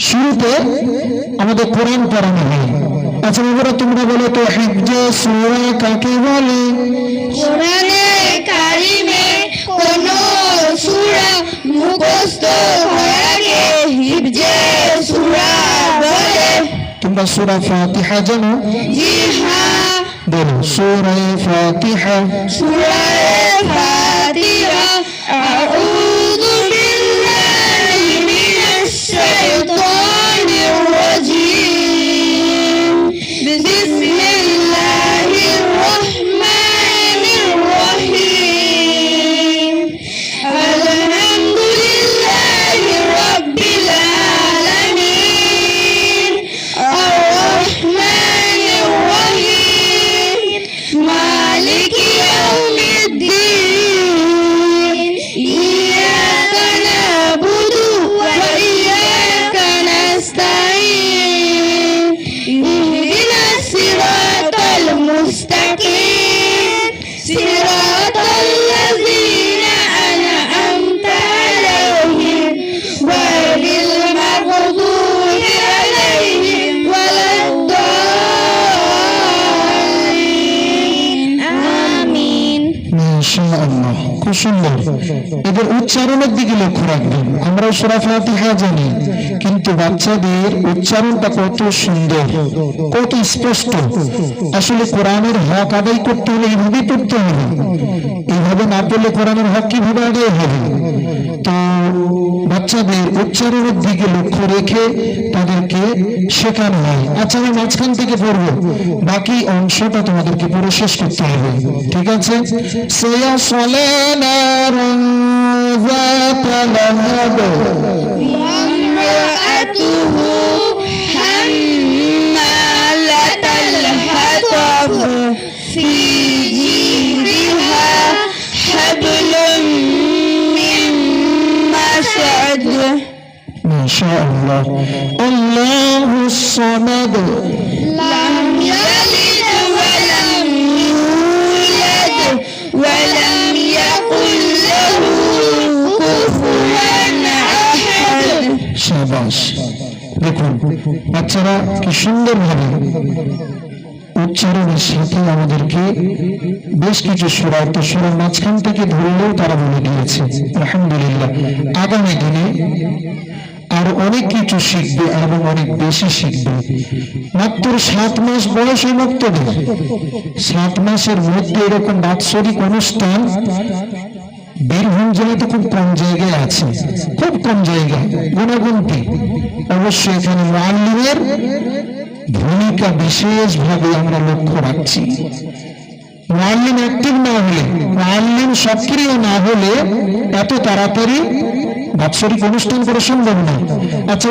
শুরুতে আমাদের কোরআন পড়ানো হয়। আচ্ছা এবারে তোমরা বলো তো সুরা কাকে বলে? কোরআনে কারিমে কোন সূরা মুখস্থ হিফজে সূরা বলে। তোমরা সুরা ফাতিহা জানো? জি হ্যাঁ। বলো সুরা ফাতিহা। সূরা ফাতিহা। মাশাআল্লাহ খুব সুন্দর এদের উচ্চারণের দিকে লক্ষ্য রাখবেন। আমরা সুরা ফাতিহা জানি, কিন্তু বাচ্চাদের উচ্চারণটা কত সুন্দর, কত স্পষ্ট। আসলে কোরআনের হক আদায় করতে হলে এইভাবেই পড়তে হবে। এইভাবে না পড়লে কোরআনের হক কীভাবে আদায় হবে? তো বাচ্চাদের উচ্চারণের দিকে লক্ষ্য রেখে তাদেরকে শেখানো হয়। আচ্ছা আমি মাঝখান থেকে পড়ব। বাকি অংশটা তোমাদেরকে পড়ে শেষ করতে হবে। ঠিক আছে? সেয়া সলে وامرأته حمالة الحطب في جيدها حبل من مسد ما شاء الله الله الصمد لم يلد সাবাস দেখুন, বাচ্চারা কি সুন্দর ভাবে উচ্চারণের সাথে আমাদেরকে বেশ কিছু সুরা তো সুরার মাঝখান থেকে ধরলেও তারা বলে দিয়েছে, আলহামদুলিল্লাহ। আগামী দিনে আরও অনেক কিছু শিখবে এবং অনেক বেশি শিখবে। মাত্র সাত মাস বয়স মুক্তদের সাত মাসের মধ্যে এরকম বাৎসরিক অনুষ্ঠান বীরভূম জেলা তো খুব কম জায়গায় আছে। খুব কম জায়গায়। গুণগুণটি। অবশ্যই এখানে মাল্লিমের ভূমিকা বিশেষভাবে আমরা লক্ষ্য রাখছি। মাল্লিম অ্যাক্টিভ না হলে মাল্লিম সক্রিয় না হলে এত তাড়াতাড়ি বাৎসরিক অনুষ্ঠান করা সম্ভব না। আচ্ছা